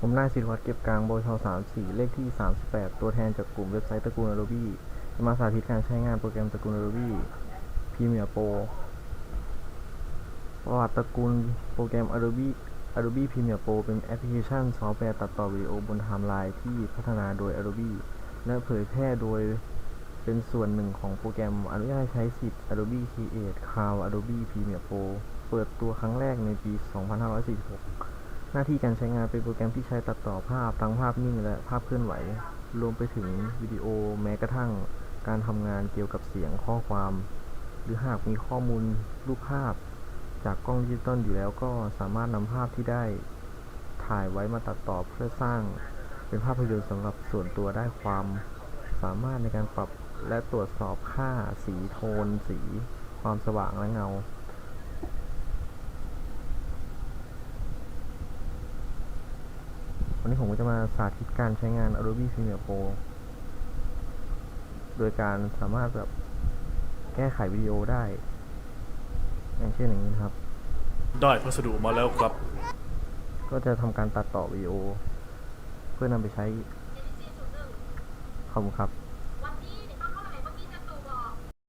ผมนายศิริวัตรเก็บกลางบช34เลขที่38ตัวแทนจากกลุ่มเว็บไซต์ตระกูล Adobe จะมาสาธิตการใช้งานโปรแกรมตระกูล Adobe Premiere Pro ประวัติตระกูลโปรแกรม Adobe Adobe Premiere Pro เป็นแอปพลิเคชันซอฟต์แวร์ตัดต่อวิดีโอบนไทม์ไลน์ที่พัฒนาโดย Adobe และเผยแพร่โดยเป็นส่วนหนึ่งของโปรแกรมอนุญาตให้ใช้สิทธิ์ Adobe Create Cloud Adobe Premiere Pro เปิดตัวครั้งแรกในปี 2546 หน้าที่การใช้งานเป็นโปรแกรมที่ใช้ตัดต่อภาพทั้งภาพนิ่งและภาพเคลื่อนไหว รวมไปถึงวิดีโอแม้กระทั่งการทำงานเกี่ยวกับเสียงข้อความ หรือหากมีข้อมูลรูปภาพ จากกล้องดิจิตอลอยู่แล้วก็สามารถนำภาพที่ได้ถ่ายไว้มาตัดต่อเพื่อสร้างเป็นภาพยนตร์สำหรับส่วนตัวได้ความ สามารถในการปรับและตรวจสอบค่าสีโทน สี ความสว่างและเงา วันนี้ผมก็จะมาสาธิตการใช้งาน Adobe Premiere Pro โดยการสามารถแบบแก้ไขวิดีโอได้ อย่างเช่นอย่างนี้นะครับ ได้พัสดุมาแล้วครับ ก็จะทำการตัดต่อวิดีโอ เพื่อนำไปใช้ขอบคุณครับ